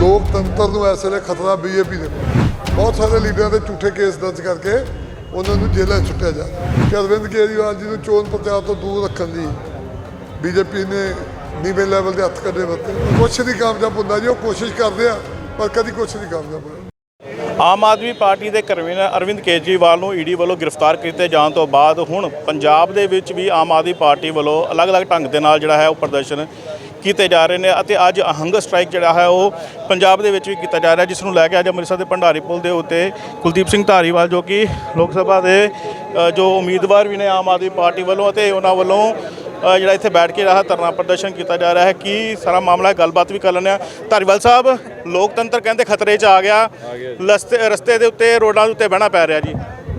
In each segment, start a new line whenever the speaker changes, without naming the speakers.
ਲੋਕਤੰਤਰ ਨੂੰ ਇਸ ਵੇਲੇ ਖਤਰਾ ਬੀਜੇਪੀ ਦੇ ਬਹੁਤ ਸਾਰੇ ਲੀਡਰਾਂ ਦੇ ਝੂਠੇ ਕੇਸ ਦਰਜ ਕਰਕੇ ਉਹਨਾਂ ਨੂੰ ਜੇਲ੍ਹਾਂ 'ਚ ਸੁੱਟਿਆ ਜਾ ਕਿ ਅਰਵਿੰਦ ਕੇਜਰੀਵਾਲ ਜੀ ਨੂੰ ਚੋਣ ਪ੍ਰਚਾਰ ਤੋਂ ਦੂਰ ਰੱਖਣ ਦੀ ਬੀਜੇਪੀ ਨੇ ਨੀਵੇਂ ਲੈਵਲ ਦੇ ਹੱਥ ਕੱਢੇ ਵਰਤੇ। ਕੁਛ ਨਹੀਂ ਕਾਮਯਾਬ ਹੁੰਦਾ ਜੀ, ਉਹ ਕੋਸ਼ਿਸ਼ ਕਰਦੇ ਆ, ਪਰ ਕਦੀ ਕੁਛ ਨਹੀਂ ਕਾਮਯਾਬ ਹੋਇਆ।
ਆਮ ਆਦਮੀ ਪਾਰਟੀ ਦੇ ਕਨਵੀਨਰ ਅਰਵਿੰਦ ਕੇਜਰੀਵਾਲ ਨੂੰ ਈਡੀ ਵੱਲੋਂ ਗ੍ਰਿਫਤਾਰ ਕੀਤੇ ਜਾਣ ਤੋਂ ਬਾਅਦ ਹੁਣ ਪੰਜਾਬ ਦੇ ਵਿੱਚ ਵੀ ਆਮ ਆਦਮੀ ਪਾਰਟੀ ਵੱਲੋਂ ਅਲੱਗ-ਅਲੱਗ ਢੰਗ ਦੇ ਨਾਲ ਜਿਹੜਾ ਹੈ ਉਹ ਪ੍ਰਦਰਸ਼ਨ ਕੀਤੇ ਜਾ ਰਹੇ ਨੇ ਅਤੇ ਅੱਜ ਹੰਗਰ ਸਟ੍ਰਾਈਕ ਜਿਹੜਾ ਹੈ ਉਹ ਪੰਜਾਬ ਦੇ ਵਿੱਚ ਵੀ ਕੀਤਾ ਜਾ ਰਿਹਾ ਜਿਸ ਨੂੰ ਲੈ ਕੇ ਅੱਜ ਅੰਮ੍ਰਿਤਸਰ ਦੇ ਭੰਡਾਰੀ ਪੁਲ ਦੇ ਉੱਤੇ ਕੁਲਦੀਪ ਸਿੰਘ ਧਾਰੀਵਾਲ ਜੋ ਕਿ ਲੋਕ ਸਭਾ ਦੇ ਜੋ ਉਮੀਦਵਾਰ ਵੀ ਨੇ ਆਮ ਆਦਮੀ ਪਾਰਟੀ ਵੱਲੋਂ ਅਤੇ ਉਹਨਾਂ ਵੱਲੋਂ ਜਿਹੜਾ ਇੱਥੇ ਬੈਠ ਕੇ ਰਹਾ ਧਰਨਾ ਪ੍ਰਦਰਸ਼ਨ ਕੀਤਾ ਜਾ ਰਿਹਾ ਹੈ। ਕੀ ਸਾਰਾ ਮਾਮਲਾ ਹੈ, ਗੱਲਬਾਤ ਵੀ ਕਰ ਲੈਂਦੇ ਆ ਧਾਰੀਵਾਲ ਸਾਹਿਬ ਲੋਕਤੰਤਰ ਕਹਿੰਦੇ ਖਤਰੇ 'ਚ ਆ ਗਿਆ। ਰਸਤੇ ਰਸਤੇ ਦੇ ਉੱਤੇ ਰੋਡਾਂ ਦੇ ਉੱਤੇ ਬਹਿਣਾ ਪੈ ਰਿਹਾ ਜੀ।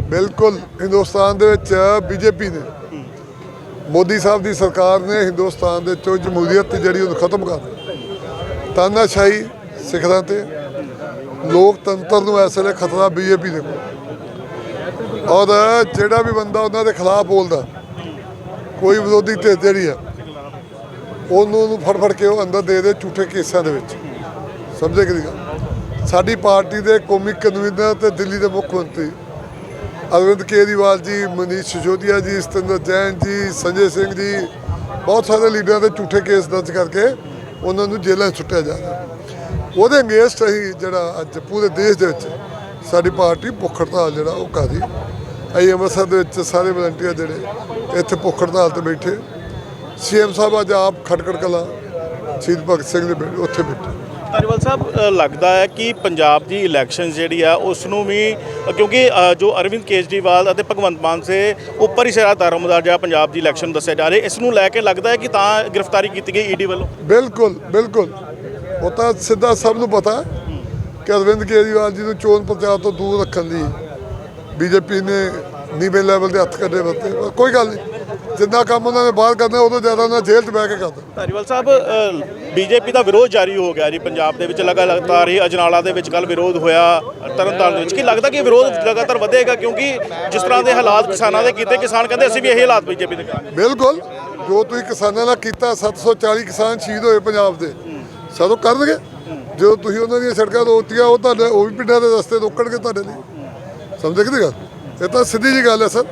ਬਿਲਕੁਲ ਹਿੰਦੁਸਤਾਨ ਦੇ ਵਿੱਚ ਬੀਜੇਪੀ ਨੇ ਮੋਦੀ ਸਾਹਿਬ ਦੀ ਸਰਕਾਰ ਨੇ ਹਿੰਦੁਸਤਾਨ ਦੇ ਚੋਂ ਜਮਹੂਰੀਅਤ ਜਿਹੜੀ ਉਹਨੂੰ ਖਤਮ ਕਰ ਦਿੱਤੀ। ਤਾਨਾਸ਼ਾਹੀ ਸਿੱਖਾਂ ਤੇ ਲੋਕਤੰਤਰ ਨੂੰ ਇਸ ਵੇਲੇ ਖਤਰਾ ਬੀਜੇਪੀ ਦੇ ਕੋਲ। ਔਰ ਜਿਹੜਾ ਵੀ ਬੰਦਾ ਉਹਨਾਂ ਦੇ ਖਿਲਾਫ ਬੋਲਦਾ, ਕੋਈ ਵਿਰੋਧੀ ਧਿਰ ਜਿਹੜੀ ਆ, ਉਹਨੂੰ ਉਹਨੂੰ ਫੜ ਫੜ ਕੇ ਉਹ ਅੰਦਰ ਦੇ ਦੇ ਝੂਠੇ ਕੇਸਾਂ ਦੇ ਵਿੱਚ। ਸਮਝੇ ਕਿ ਨਹੀਂ? ਗੱਲ ਸਾਡੀ ਪਾਰਟੀ ਦੇ ਕੌਮੀ ਕਨਵੀਨਰ ਤੇ ਦਿੱਲੀ ਦੇ ਮੁੱਖ ਮੰਤਰੀ ਅਰਵਿੰਦ ਕੇਜਰੀਵਾਲ ਜੀ, ਮਨੀਸ਼ ਸਿਸੋਦੀਆ ਜੀ, ਸਤਿੰਦਰ ਜੈਨ ਜੀ, ਸੰਜੇ ਸਿੰਘ ਜੀ, ਬਹੁਤ ਸਾਰੇ ਲੀਡਰਾਂ ਦੇ ਝੂਠੇ ਕੇਸ ਦਰਜ ਕਰਕੇ ਉਹਨਾਂ ਨੂੰ ਜੇਲ੍ਹਾਂ ਸੁੱਟਿਆ ਜਾ ਰਿਹਾ। ਉਹਦੇ ਅਗੇਂਸਟ ਅਸੀਂ ਜਿਹੜਾ ਅੱਜ ਪੂਰੇ ਦੇਸ਼ ਦੇ ਵਿੱਚ ਸਾਡੀ ਪਾਰਟੀ ਭੁੱਖ ਹੜਤਾਲ ਜਿਹੜਾ ਉਹ ਕਰ ਰਹੀ ਅਸੀਂ ਅੰਮ੍ਰਿਤਸਰ ਦੇ ਵਿੱਚ ਸਾਰੇ ਵਲੰਟੀਅਰ ਜਿਹੜੇ ਇੱਥੇ ਭੁੱਖ ਹੜਤਾਲ ਤੇ ਬੈਠੇ। ਸੀਐਮ ਸਾਹਿਬ ਅੱਜ ਆਪ ਖਟਕੜ ਕਲਾ ਸ਼ਹੀਦ ਭਗਤ ਸਿੰਘ ਦੇ ਬੇਟੇ ਉੱਥੇ ਬੈਠੇ।
ਧਾਰੀਵਾਲ ਸਾਹਿਬ ਲੱਗਦਾ ਹੈ ਕਿ ਪੰਜਾਬ ਦੀ ਇਲੈਕਸ਼ਨ ਜਿਹੜੀ ਆ ਉਸ ਨੂੰ ਵੀ ਕਿਉਂਕਿ ਜੋ ਅਰਵਿੰਦ ਕੇਜਰੀਵਾਲ ਅਤੇ ਭਗਵੰਤ ਮਾਨ ਸੇ ਉੱਪਰ ਹੀ ਸਿਰਾ ਦਾਰੋਮਦਾਰ ਜਿਹੜਾ ਪੰਜਾਬ ਦੀ ਇਲੈਕਸ਼ਨ ਦੱਸਿਆ ਜਾ ਰਿਹਾ, ਇਸ ਨੂੰ ਲੈ ਕੇ ਲੱਗਦਾ ਹੈ ਕਿ ਤਾਂ ਗ੍ਰਿਫਤਾਰੀ ਕੀਤੀ ਗਈ ਈਡੀ ਵੱਲੋਂ?
ਬਿਲਕੁਲ ਬਿਲਕੁਲ। ਉਹ ਤਾਂ ਸਿੱਧਾ ਸਭ ਨੂੰ ਪਤਾ ਕਿ ਅਰਵਿੰਦ ਕੇਜਰੀਵਾਲ ਜੀ ਨੂੰ ਚੋਣ ਪ੍ਰਚਾਰ ਤੋਂ ਦੂਰ ਰੱਖਣ ਦੀ ਬੀਜੇਪੀ ਨੇ ਨੀਵੇਂ ਲੈਵਲ ਦੇ ਹੱਥ ਕੱਢੇ ਵਰਤੇ। ਕੋਈ ਗੱਲ ਨਹੀਂ। ਜਿੰਨਾ ਕੰਮ ਉਹਨਾਂ ਨੇ ਬਾਹਰ ਕਰਨਾ ਉਦੋਂ ਜ਼ਿਆਦਾ ਉਹਨਾਂ ਜੇਲ੍ਹ 'ਚ ਬਹਿ ਕੇ ਕਰਦਾ
ਧਾਰੀਵਾਲ ਸਾਹਿਬ ਬੀਜੇਪੀ ਦਾ ਵਿਰੋਧ ਜਾਰੀ ਹੋ ਗਿਆ ਜੀ ਪੰਜਾਬ ਦੇ ਵਿੱਚ ਲਗਾਤਾਰ ਹੀ ਅਜਨਾਲਾ ਦੇ ਵਿੱਚ ਕੱਲ ਵਿਰੋਧ ਹੋਇਆ ਤਰਨਤਾਰਨ ਦੇ ਵਿੱਚ। ਕੀ ਲੱਗਦਾ ਕਿ ਇਹ ਵਿਰੋਧ ਲਗਾਤਾਰ ਵਧੇਗਾ? ਕਿਉਂਕਿ ਜਿਸ ਤਰ੍ਹਾਂ ਦੇ ਹਾਲਾਤ ਕਿਸਾਨਾਂ ਦੇ ਕੀਤੇ ਕਿਸਾਨ ਕਹਿੰਦੇ ਅਸੀਂ ਵੀ ਇਹੀ ਹਾਲਾਤ ਬੀਜੇਪੀ ਦੇ ਕਰਾਂਗੇ।
ਬਿਲਕੁਲ ਜੋ ਤੁਸੀਂ ਕਿਸਾਨਾਂ ਨਾਲ ਕੀਤਾ 740 ਕਿਸਾਨ ਸ਼ਹੀਦ ਹੋਏ ਪੰਜਾਬ ਦੇ। ਸਦੋਂ ਕਰਨਗੇ? ਜਦੋਂ ਤੁਸੀਂ ਉਹਨਾਂ ਦੀਆਂ ਸੜਕਾਂ ਰੋਕਤੀਆਂ ਉਹ ਤੁਹਾਡੇ ਉਹ ਵੀ ਪਿੰਡਾਂ ਦੇ ਰਸਤੇ ਰੋਕਣਗੇ ਤੁਹਾਡੇ ਲਈ। ਸਮਝੇ ਨਹੀਂ ਗੱਲ? ਇਹ ਤਾਂ ਸਿੱਧੀ ਜੀ ਗੱਲ ਹੈ ਸਰ।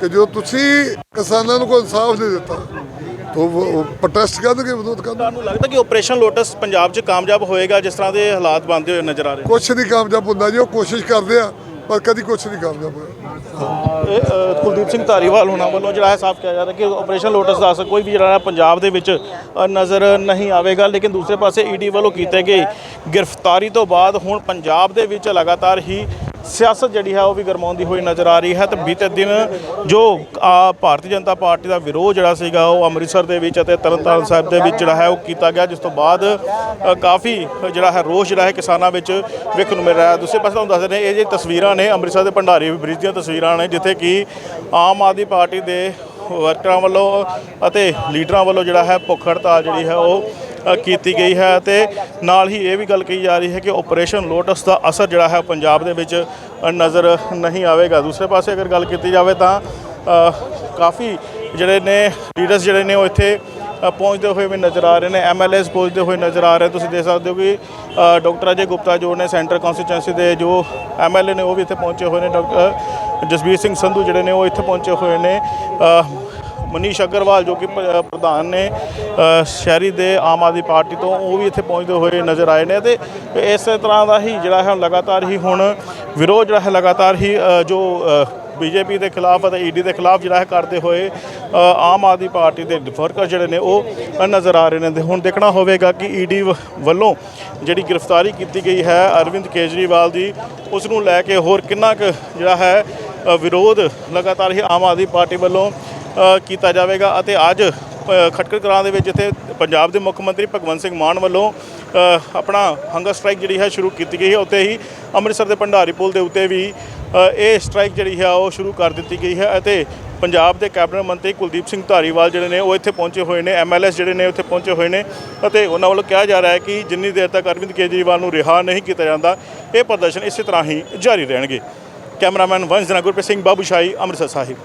ਕਿ ਜੋ ਤੁਸੀਂ ਕਿਸਾਨਾਂ ਨੂੰ ਕੋਈ ਇਨਸਾਫ ਨਹੀਂ ਦਿੱਤਾ ਤਾਂ ਉਹ ਪ੍ਰੋਟੈਸਟ ਕਰਨਗੇ ਵਿਰੋਧ ਕਰਨਗੇ
ਤੁਹਾਨੂੰ ਲੱਗਦਾ ਕਿ ਆਪਰੇਸ਼ਨ ਲੋਟਸ ਪੰਜਾਬ 'ਚ ਕਾਮਯਾਬ ਹੋਏਗਾ ਜਿਸ ਤਰ੍ਹਾਂ ਦੇ ਹਾਲਾਤ ਬਣਦੇ ਹੋਏ ਨਜ਼ਰ ਆ ਰਹੇ?
ਕੁਛ ਨਹੀਂ ਕਾਮਯਾਬ ਹੁੰਦਾ ਜੀ ਉਹ ਕੋਸ਼ਿਸ਼ ਕਰਦੇ ਆ ਪਰ ਕਦੀ ਕੁਛ ਨਹੀਂ ਕਾਮਯਾਬ ਹੋਇਆ।
ਕੁਲਦੀਪ ਸਿੰਘ ਧਾਰੀਵਾਲ ਹੋਣਾ ਵੱਲੋਂ ਜਿਹੜਾ ਹੈ ਸਾਫ਼ ਕਿਹਾ ਜਾ ਰਿਹਾ ਕਿ ਆਪਰੇਸ਼ਨ ਲੋਟਸ ਦਾ ਅਸਰ ਕੋਈ ਵੀ ਜਿਹੜਾ ਪੰਜਾਬ ਦੇ ਵਿੱਚ ਨਜ਼ਰ ਨਹੀਂ ਆਵੇਗਾ। ਲੇਕਿਨ ਦੂਸਰੇ ਪਾਸੇ ਈਡੀ ਵੱਲੋਂ ਕੀਤੇ ਗਏ ਗ੍ਰਿਫਤਾਰੀ ਤੋਂ ਬਾਅਦ ਹੁਣ ਪੰਜਾਬ ਦੇ ਵਿੱਚ ਲਗਾਤਾਰ ਹੀ ਸਿਆਸਤ ਜਿਹੜੀ ਹੈ ਉਹ ਵੀ ਗਰਮਾਉਂਦੀ ਹੋਈ ਨਜ਼ਰ ਆ ਰਹੀ ਹੈ ਤੇ ਬੀਤੇ ਦਿਨ ਜੋ ਭਾਰਤੀ ਜਨਤਾ ਪਾਰਟੀ ਦਾ ਵਿਰੋਧ ਜਿਹੜਾ ਸੀਗਾ ਉਹ ਅੰਮ੍ਰਿਤਸਰ ਦੇ ਵਿੱਚ ਅਤੇ ਤਰਨਤਾਰਨ ਸਾਹਿਬ ਦੇ ਵਿੱਚ ਜਿਹੜਾ ਹੈ ਉਹ ਕੀਤਾ ਗਿਆ, ਜਿਸ ਤੋਂ ਬਾਅਦ ਕਾਫੀ ਜਿਹੜਾ ਹੈ ਰੋਸ਼ ਜਿਹੜਾ ਹੈ ਕਿਸਾਨਾਂ ਵਿੱਚ ਵੇਖਣ ਨੂੰ ਮਿਲ ਰਿਹਾ ਹੈ। ਦੂਸਰੇ ਪਾਸੇ ਤੁਹਾਨੂੰ ਦੱਸ ਦਿੰਦੇ ਇਹ ਜਿਹੜੀ ਤਸਵੀਰਾਂ ਨੇ, ਅੰਮ੍ਰਿਤਸਰ ਦੇ ਭੰਡਾਰੀ ਬ੍ਰਿਜ ਦੀਆਂ ਤਸਵੀਰਾਂ ਨੇ, ਜਿੱਥੇ ਕਿ ਆਮ ਆਦਮੀ ਪਾਰਟੀ ਦੇ ਵਰਕਰਾਂ ਵੱਲੋਂ ਅਤੇ ਲੀਡਰਾਂ ਵੱਲੋਂ ਜਿਹੜਾ ਹੈ ਭੁੱਖ ਹੜਤਾਲ ਜਿਹੜੀ ਹੈ ਉਹ ਕੀਤੀ ਗਈ ਹੈ ਤੇ ਨਾਲ ਹੀ ਇਹ ਵੀ ਗੱਲ ਕਹੀ ਜਾ ਰਹੀ ਹੈ ਕਿ ਆਪਰੇਸ਼ਨ ਲੋਟਸ ਦਾ ਅਸਰ ਜਿਹੜਾ ਹੈ ਪੰਜਾਬ ਦੇ ਵਿੱਚ ਨਜ਼ਰ ਨਹੀਂ ਆਵੇਗਾ। ਦੂਸਰੇ ਪਾਸੇ ਅਗਰ ਗੱਲ ਕੀਤੀ ਜਾਵੇ ਤਾਂ ਕਾਫੀ ਜਿਹੜੇ ਨੇ ਲੀਡਰਸ ਜਿਹੜੇ ਨੇ ਉਹ ਇੱਥੇ ਪਹੁੰਚਦੇ ਹੋਏ ਵੀ ਨਜ਼ਰ ਆ ਰਹੇ ਨੇ ਐਮਐਲਏਸ ਪਹੁੰਚਦੇ ਹੋਏ ਨਜ਼ਰ ਆ ਰਹੇ। ਤੁਸੀਂ ਦੇਖ ਸਕਦੇ ਹੋ ਕਿ ਅ, ਡਾਕਟਰ ਅਜੇ ਗੁਪਤਾ ਜੋ ਨੇ ਸੈਂਟਰ ਕਨਸਟੀਚੁਐਂਸੀ ਦੇ ਜੋ ਐਮਐਲਏ ਨੇ ਉਹ ਵੀ ਇੱਥੇ ਪਹੁੰਚੇ ਹੋਏ ਨੇ ਡਾਕਟਰ ਜਸਬੀਰ ਸਿੰਘ ਸੰਧੂ ਜਿਹੜੇ ਨੇ ਉਹ ਇੱਥੇ ਪਹੁੰਚੇ ਹੋਏ ਨੇ ਮਨੀਸ਼ ਅਗਰਵਾਲ ਜੋ ਕਿ ਪ- ਪ੍ਰਧਾਨ ਨੇ ਸ਼ਹਿਰੀ ਦੇ ਆਮ ਆਦਮੀ ਪਾਰਟੀ ਤੋਂ ਉਹ ਵੀ ਇੱਥੇ ਪਹੁੰਚਦੇ ਹੋਏ ਨਜ਼ਰ ਆਏ ਨੇ ਤੇ ਇਸੇ ਤਰ੍ਹਾਂ ਦਾ ਹੀ ਜਿਹੜਾ ਹੈ ਲਗਾਤਾਰ ਹੀ ਹੁਣ ਵਿਰੋਧ ਜਿਹੜਾ ਹੈ ਲਗਾਤਾਰ ਹੀ ਅ, ਜੋ ਬੀਜੇਪੀ ਦੇ ਖਿਲਾਫ ਅਤੇ ਈਡੀ ਦੇ ਖਿਲਾਫ ਜਿਹੜਾ ਹੈ ਕਰਦੇ ਹੋਏ ਆਮ ਆਦਮੀ ਪਾਰਟੀ ਦੇ ਵਰਕਰ ਜਿਹੜੇ ਨੇ ਉਹ ਨਜ਼ਰ ਆ ਰਹੇ ਨੇ ਤੇ ਹੁਣ ਦੇਖਣਾ ਹੋਵੇਗਾ ਕਿ ਈਡੀ ਵੱਲੋਂ ਜਿਹੜੀ ਗ੍ਰਿਫਤਾਰੀ ਕੀਤੀ ਗਈ ਹੈ ਅਰਵਿੰਦ ਕੇਜਰੀਵਾਲ ਦੀ ਉਸ ਨੂੰ ਲੈ ਕੇ ਹੋਰ ਕਿੰਨਾ ਕੁ ਜਿਹੜਾ ਹੈ ਵਿਰੋਧ ਲਗਾਤਾਰ ਹੀ ਆਮ ਆਦਮੀ ਪਾਰਟੀ ਵੱਲੋਂ ਕੀਤਾ ਜਾਵੇਗਾ ਅਤੇ ਅੱਜ ਖਟਕੜ ਕਲਾਂ ਦੇ ਵਿੱਚ ਜਿੱਥੇ ਪੰਜਾਬ ਦੇ ਮੁੱਖ ਮੰਤਰੀ ਭਗਵੰਤ ਸਿੰਘ ਮਾਨ ਵੱਲੋਂ ਆਪਣਾ ਹੰਗਰ ਸਟ੍ਰਾਈਕ ਜਿਹੜੀ ਹੈ ਸ਼ੁਰੂ ਕੀਤੀ ਗਈ ਹੈ ਉੱਤੇ ਹੀ ਅੰਮ੍ਰਿਤਸਰ ਦੇ ਭੰਡਾਰੀ ਪੁਲ ਦੇ ਉੱਤੇ ਵੀ ਇਹ ਸਟ੍ਰਾਈਕ ਜਿਹੜੀ ਹੈ ਉਹ ਸ਼ੁਰੂ ਕਰ ਦਿੱਤੀ ਗਈ ਹੈ ਅਤੇ ਪੰਜਾਬ ਦੇ ਕੈਬਨਿਟ ਮੰਤਰੀ ਕੁਲਦੀਪ ਸਿੰਘ ਧਾਰੀਵਾਲ ਜਿਹੜੇ ਨੇ ਉਹ ਇੱਥੇ ਪਹੁੰਚੇ ਹੋਏ ਨੇ ਐਮਐਲਐਸ ਜਿਹੜੇ ਨੇ ਉੱਥੇ ਪਹੁੰਚੇ ਹੋਏ ਨੇ ਅਤੇ ਉਹਨਾਂ ਵੱਲੋਂ ਕਿਹਾ ਜਾ ਰਿਹਾ ਹੈ ਕਿ ਜਿੰਨੀ ਦੇਰ ਤੱਕ ਅਰਵਿੰਦ ਕੇਜਰੀਵਾਲ ਨੂੰ ਰਿਹਾ ਨਹੀਂ ਕੀਤਾ ਜਾਂਦਾ, ਇਹ ਪ੍ਰਦਰਸ਼ਨ ਇਸੇ ਤਰ੍ਹਾਂ ਹੀ ਜਾਰੀ ਰਹਿਣਗੇ। ਕੈਮਰਾਮੈਨ ਵੰਸ਼ ਜਨਾ ਗੁਰਪ੍ਰੀਤ ਸਿੰਘ, ਬਾਬੂ ਸ਼ਾਹੀ, ਅੰਮ੍ਰਿਤਸਰ ਸਾਹਿਬ।